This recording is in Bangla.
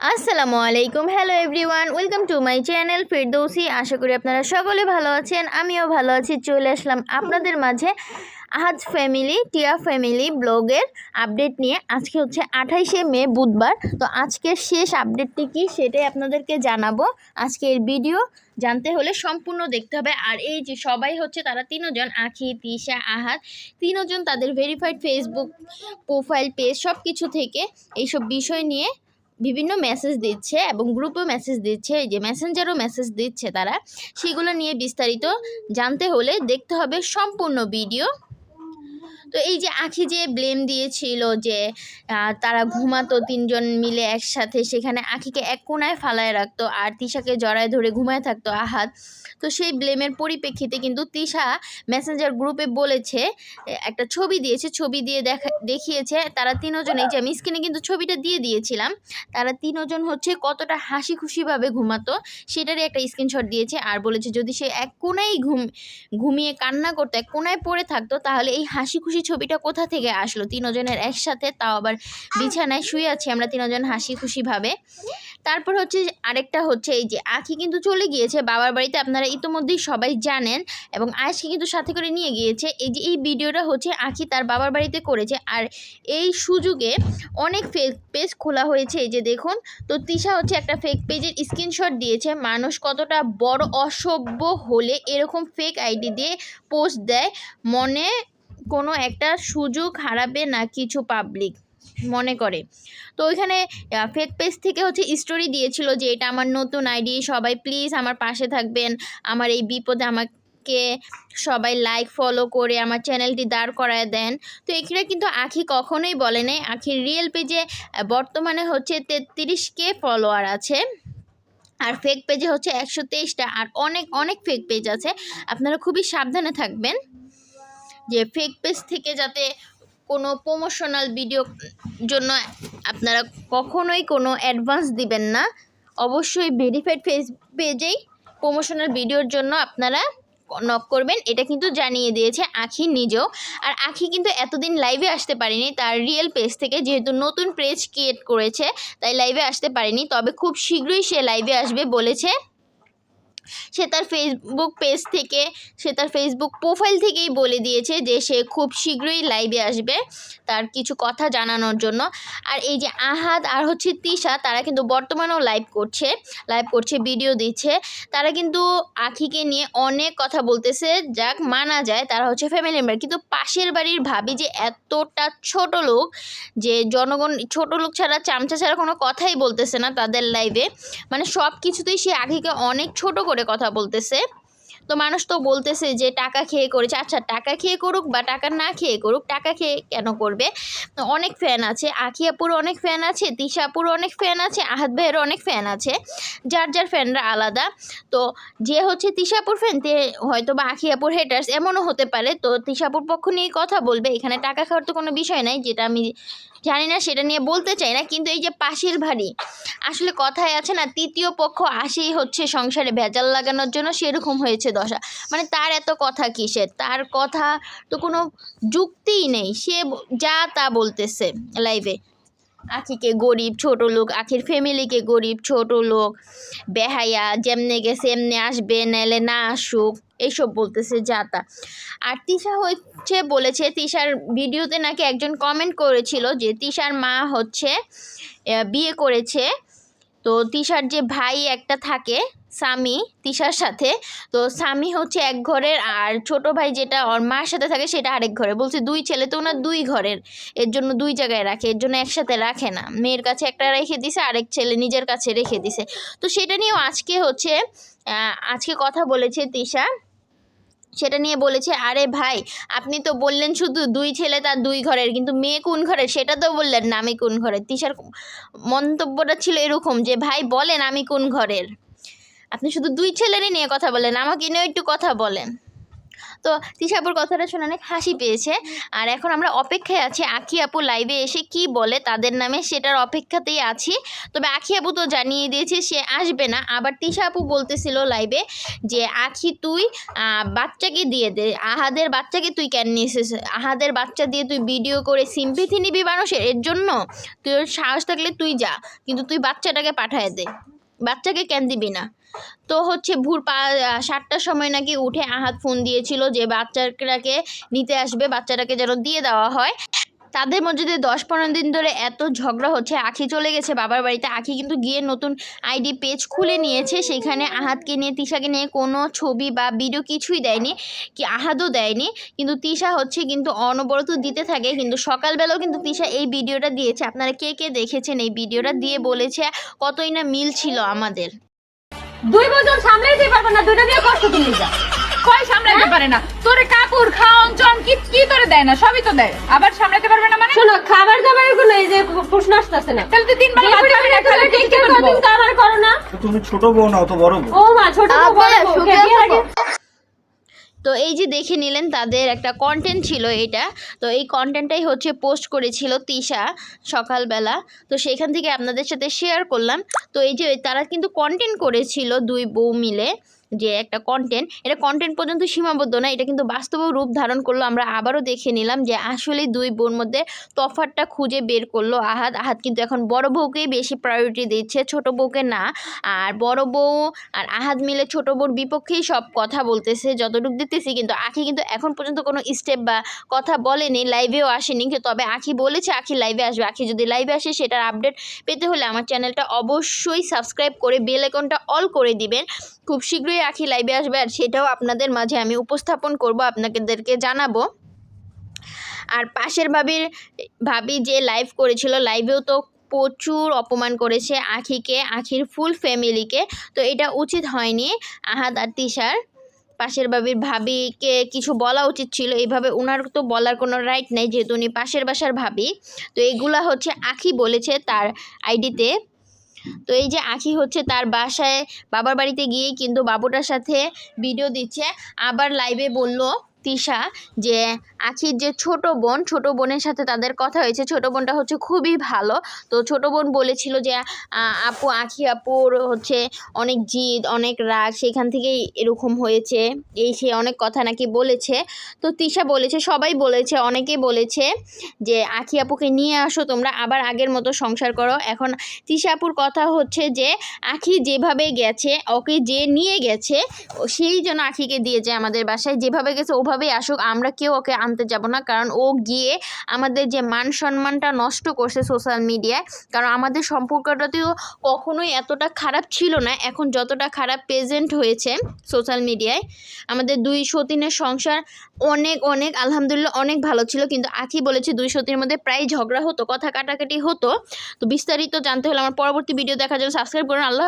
আসসালামু আলাইকুম। Hello everyone welcome to my channel Firdousi আশা করি আপনারা সকলে ভালো আছেন, আমিও ভালো আছি। চলে আসলাম আপনাদের মাঝে আহাজ ফ্যামিলি টিয়া ফ্যামিলি ব্লগের আপডেট নিয়ে। আজকে হচ্ছে আঠাইশে মে, বুধবার। তো আজকের শেষ আপডেটটি কি সেটাই আপনাদেরকে জানাব। আজকের ভিডিও জানতে হলে সম্পূর্ণ দেখতে হবে। আর এই যে সবাই হচ্ছে তারা তিনজন, আখি, তিশা আহাত তিনজন তাদের ভেরিফাইড ফেসবুক প্রোফাইল পেজ সব কিছু থেকে এইসব বিষয় নিয়ে বিভিন্ন মেসেজ দিচ্ছে এবং গ্রুপেও মেসেজ দিচ্ছে যে মেসেঞ্জারও মেসেজ দিচ্ছে তারা। সেগুলো নিয়ে বিস্তারিত জানতে হলে দেখতে হবে সম্পূর্ণ ভিডিও তো এই যে আখি যে ব্লেম দিয়েছিল যে তারা ঘুমাতো তিনজন মিলে একসাথে, সেখানে আখিকে এক কোনায় ফালায় রাখতো আর তিশাকে জড়ায় ধরে ঘুমায় থাকতো আহাত। তো সেই ব্লেমের পরিপ্রেক্ষিতে কিন্তু তিশা মেসেঞ্জার গ্রুপে বলেছে একটা ছবি দিয়েছে। ছবি দিয়ে দেখা, দেখিয়েছে তারা তিনজন এই যে আমি স্ক্রিনে কিন্তু ছবিটা দিয়ে দিয়েছিলাম, তারা তিনজন হচ্ছে কতটা হাসি খুশিভাবে ঘুমাতো, সেটারই একটা স্ক্রিনশট দিয়েছে আর বলেছে, যদি সে এক কোনায় ঘুম, ঘুমিয়ে কান্না করতো, এক কোনায় পড়ে থাকতো, তাহলে এই হাসি খুশি ছবিটা কোথা থেকে আসলো? তিনজনের একসাথে, তাও আবার বিছানায় শুয়ে আছি আমরা তিনজন হাসি খুশিভাবে তারপর হচ্ছে আরেকটা হচ্ছে এই যে আখি কিন্তু চলে গিয়েছে বাবার বাড়িতে, আপনারা ইতোমধ্যেই সবাই জানেন এবং আয়েশকে কিন্তু সাথে করে নিয়ে গিয়েছে। এই যে এই ভিডিওটা হচ্ছে আখি তার বাবার বাড়িতে করেছে আর এই সুযোগে অনেক ফেক পেজ খোলা হয়েছে। এই যে দেখুন, তো তিশা হচ্ছে একটা ফেক পেজের স্ক্রিনশট দিয়েছে। মানুষ কতটা বড় অসভ্য হলে এরকম ফেক আইডি দিয়ে পোস্ট দেয়। মনে কোনো একটা সুযোগ হারাবে না কিছু পাবলিক মনে করে। তো ওইখানে ফেক পেজ থেকে হচ্ছে স্টোরি দিয়েছিল যে এটা আমার নতুন আইডি সবাই প্লিজ আমার পাশে থাকবেন, আমার এই বিপদে আমাকে সবাই লাইক ফলো করে আমার চ্যানেলটি দাঁড় করায় দেন। তো এখানে কিন্তু আখি কখনোই বলে নাই। আখির রিয়েল পেজে বর্তমানে হচ্ছে তেত্রিশ কে ফলোয়ার আছে। আর ফেক পেজে হচ্ছে একশো তেইশটা। আর অনেক অনেক ফেক পেজ আছে। আপনারা খুবই সাবধানে থাকবেন। যে ফেক পেজ থেকে যাতে কোনো প্রমোশনাল ভিডিও জন্য আপনারা কখনোই কোনো অ্যাডভান্স দিবেন না। অবশ্যই ভেরিফাইড ফেস পেজেই প্রমোশনাল ভিডিওর জন্য আপনারা নক করবেন। এটা কিন্তু জানিয়ে দিয়েছে আখি নিজেও। আর আখি কিন্তু এতদিন লাইভে আসতে পারেনি, তার রিয়েল পেজ থেকে যেহেতু নতুন পেজ ক্রিয়েট করেছে, তাই লাইভে আসতে পারেনি। তবে খুব শীঘ্রই সে লাইভে আসবে বলেছে সে তার ফেসবুক পেজ থেকে, সে তার ফেসবুক প্রোফাইল থেকেই বলে দিয়েছে যে সে খুব শীঘ্রই লাইভে আসবে তার কিছু কথা জানানোর জন্য। আর এই যে আহাদ আর হচ্ছে তিশা, তারা কিন্তু বর্তমানেও লাইভ করছে লাইভ করছে ভিডিও দিচ্ছে। তারা কিন্তু আখিকে নিয়ে অনেক কথা বলতেছে, যাক মানা যায়, তারা হচ্ছে ফ্যামিলি মেম্বার কিন্তু পাশের বাড়ির ভাবি যে এতটা ছোট লোক যে জনগণ, ছোট লোক ছাড়া, চামচা ছাড়া কোনো কথাই বলতেছে না তাদের লাইভে মানে সব কিছুতেই সে আখিকে অনেক ছোট করে কথা বলতেছে। তো মানুষ তো বলতেছে যে, টাকা খেয়ে করেছে। আচ্ছা টাকা খেয়ে করুক বা টাকা না খেয়ে করুক, টাকা খেয়ে কেন করবে? অনেক ফ্যান আছে আখিয়াপুর অনেক ফ্যান আছে তিশাপুর অনেক ফ্যান আছে, আহাত ভাইয়েরও অনেক ফ্যান আছে, যার যার ফ্যানরা আলাদা। তো যে হচ্ছে তিশাপুর ফ্যান তে হয়তো বা আখিয়াপুর হেটার্স এমনও হতে পারে। তো তিশাপুর পক্ষ নিয়ে কথা বলবে, এখানে টাকা খাওয়ার তো কোনো বিষয় নাই, যেটা আমি জানি না সেটা নিয়ে বলতে চাই না, কিন্তু এই যে পাশের ভারী আসলে কথায় আছে না, তৃতীয় পক্ষ আসেই হচ্ছে সংসারে ভেজাল লাগানোর জন্য সেরকম হয়েছে দশা। মানে তার এত কথা কিসের? তার কথা তো কোনো যুক্তিই নেই, সে যা তা বলতেছে লাইভে আখিকে গরিব ছোট লোক, আখির ফ্যামিলিকে গরিব ছোট লোক। বেহাইয়া যেমনে গেছে এমনি আসবে নাহলে না আসুক এইসব বলতেছে যাতা আর তিশা হচ্ছে, বলেছে, তিশার ভিডিওতে নাকি একজন কমেন্ট করেছিল যে তিশার মা হচ্ছে বিয়ে করেছে। তো তিশার যে ভাই একটা থাকে, স্বামী, তিশার সাথে, তো স্বামী হচ্ছে এক ঘরের আর ছোট ভাই যেটা ওর মার সাথে থাকে সেটা আরেক ঘরে। বলছে দুই ছেলে তো ওনার দুই ঘরের, এর জন্য দুই জায়গায় রাখে, এর জন্য একসাথে রাখে না। মেয়ের কাছে একটা রেখে দিছে, আরেক ছেলে নিজের কাছে রেখে দিছে। তো সেটা নিয়েও আজকে হচ্ছে আজকে কথা বলেছে তিশা। সেটা নিয়ে বলেছে, আরে ভাই, আপনি তো বললেন শুধু দুই ছেলে তার দুই ঘরের, কিন্তু মেয়ে কোন ঘরের? সেটা তো বললেন না আমি কোন ঘরের। তিশার মন্তব্যটা ছিল এরকম যে, ভাই, বলেন আমি কোন ঘরের? আপনি শুধু দুই ছেলেরই নিয়ে কথা বলেন, আমাকে নিয়েও একটু কথা বলেন। তো তিশাপুর কথাটা শুনে অনেক হাসি পেয়েছে। আর এখন আমরা অপেক্ষায় আছি আখি আপু লাইভে এসে কি বলে তাদের নামে সেটার অপেক্ষাতেই আছি। তবে আখি আপু তো জানিয়ে দিয়েছে সে আসবে না। আবার তিশা আপু বলতেছিল লাইভে যে, আখি তুই বাচ্চাকে দিয়ে দে। আহাদের বাচ্চাকে তুই কেন নিয়েছিস? আহাদের বাচ্চা দিয়ে তুই ভিডিও করে সিম্পিথি নিবি মানুষের? এর জন্য তুই সাহস থাকলে তুই যা। কিন্তু তুই বাচ্চাটাকে পাঠায় দে। বাচ্চাকে কেন দিবি না? তো হচ্ছে ভোর পা সাতটার সময় নাকি উঠে আহাত ফোন দিয়েছিল যে বাচ্চাটাকে নিতে আসবে, বাচ্চাটাকে যেন দিয়ে দেওয়া হয়। তাদের মধ্যে যে দশ পনেরো দিন ধরে এত ঝগড়া হচ্ছে। আখি চলে গেছে বাবার বাড়িতে। আখি কিন্তু গিয়ে নতুন আইডি পেজ খুলে নিয়েছে। সেখানে আহাতকে নিয়ে, তিশাকে নিয়ে কোনো ছবি বা ভিডিও কিছুই দেয়নি, কি আহাদও দেয়নি। কিন্তু তিশা হচ্ছে কিন্তু অনবরত দিতে থাকে। কিন্তু সকালবেলাও কিন্তু তিশা এই ভিডিওটা দিয়েছে। আপনারা কে কে দেখেছেন এই ভিডিওটা দিয়ে বলেছে, কতই না মিল ছিল আমাদের। দুই বছর সামলাইতে পারবে না। দুইটা দিয়ে কষ্ট তুমি কয় সামলাতে পারে না? তোরে কাপড় খাওন চন কি কি তোরে দেয় না? সবই তো দেয়। আবার সামলাতে পারবে না মানে? শোনো খাবার দাবার এগুলো এই যে প্রশ্ন আসতেছে না। তাহলে তুই ভাত খাবি না, তাহলে কি করব? করো, খাবার করো না। তুমি ছোট বউ নাও তো বড় বউ? ও মা ছোট বউ, বড় বউ, তো এই যে দেখে নিলেন তাদের একটা কন্টেন্ট ছিল এটা। তো এই কন্টেন্টটাই হচ্ছে পোস্ট করেছিল তিশা সকালবেলা। তো সেখান থেকে আপনাদের সাথে শেয়ার করলাম। তো এই যে তারা কিন্তু কন্টেন্ট করেছিল দুই বউ মিলে। যে একটা কন্টেন্ট এটা কন্টেন্ট পর্যন্ত সীমাবদ্ধ না, এটা কিন্তু বাস্তব রূপ ধারণ করল। আমরা আবারও দেখে নিলাম যে আসলে দুই বোন মধ্যে তফাতটা খুঁজে বের করল আহাদ। আহাদ কিন্তু এখন বড় বউকেই বেশি প্রায়োরিটি দিচ্ছে, ছোট বউকে না। আর বড় বউ আর আহাদ মিলে ছোট বউর বিপক্ষেই সব কথা বলতেছে, যতটুকু দিতেছি। কিন্তু আখি কিন্তু এখন পর্যন্ত কোনো স্টেপ বা কথা বলেনি লাইভেও আসেনি। কিন্তু তবে আখি বলেছে, আখি লাইভে আসবে। আখি যদি লাইভে আসে, সেটার আপডেট পেতে হলে আমার চ্যানেলটা অবশ্যই সাবস্ক্রাইব করে বেল অল করে দিবেন। খুব শীঘ্রই আখি লাইভে আসবে আর সেটাও আপনাদের মাঝে আমি উপস্থাপন করব, আপনাদেরকে জানাব। আর পাশের ভাবির, ভাবি যে লাইভ করেছিল লাইভেও তো প্রচুর অপমান করেছে আখিকে, আখির ফুল ফ্যামিলিকে তো এটা উচিত হয়নি। আহাদ আর তিশার, পাশের বাবির ভাবিকে কিছু বলা উচিত ছিল, এইভাবে ওনার তো বলার কোনো রাইট নেই, যেহেতু উনি পাশের বাসার ভাবি, তো এইগুলা হচ্ছে আখি বলেছে তার আইডিতে তো এই যে আখি হচ্ছে তার বাসায়, বাবার বাড়িতে গিয়ে কিন্তু বাবুটার সাথে ভিডিও দিচ্ছে। আবার লাইভে বলল তিশা যে আখির যে ছোট বোন, ছোট বোনের সাথে তাদের কথা হয়েছে। ছোট বোনটা হচ্ছে খুবই ভালো। তো ছোট বোন বলেছিল যে আপু, আখি আপুর হচ্ছে অনেক জিদ, অনেক রাগ, সেখান থেকেই এরকম হয়েছে। এই সে অনেক কথা নাকি বলেছে। তো তিশা বলেছে, সবাই বলেছে অনেকেই বলেছে যে, আখি আপুকে নিয়ে আসো তোমরা, আবার আগের মতো সংসার করো। এখন তিশা আপুর কথা হচ্ছে যে, আখি যেভাবে গেছে, ওকে যে নিয়ে গেছে সেই জন্য আখিকে দিয়েছে আমাদের বাসায়। যেভাবে গেছে ওভাবেই আসুক, আমরা কেউ ওকে আনতে যাব না। কারণ ও গিয়ে আমাদের যে মান সম্মানটা নষ্ট করছে সোশ্যাল মিডিয়ায়, কারণ আমাদের সম্পর্কটাতেও কখনোই এতটা খারাপ ছিল না। এখন যতটা খারাপ প্রেজেন্ট হয়েছে সোশ্যাল মিডিয়ায়, আমাদের দুই সতীনের সংসার অনেক অনেক, আলহামদুলিল্লাহ অনেক ভালো ছিল। কিন্তু আখি বলেছে দুই সতীর মধ্যে প্রায় ঝগড়া হতো, কথা কাটাকাটি হতো। তো বিস্তারিত জানতে হলে আমার পরবর্তী ভিডিও দেখার জন্য সাবস্ক্রাইব করুন। আল্লাহ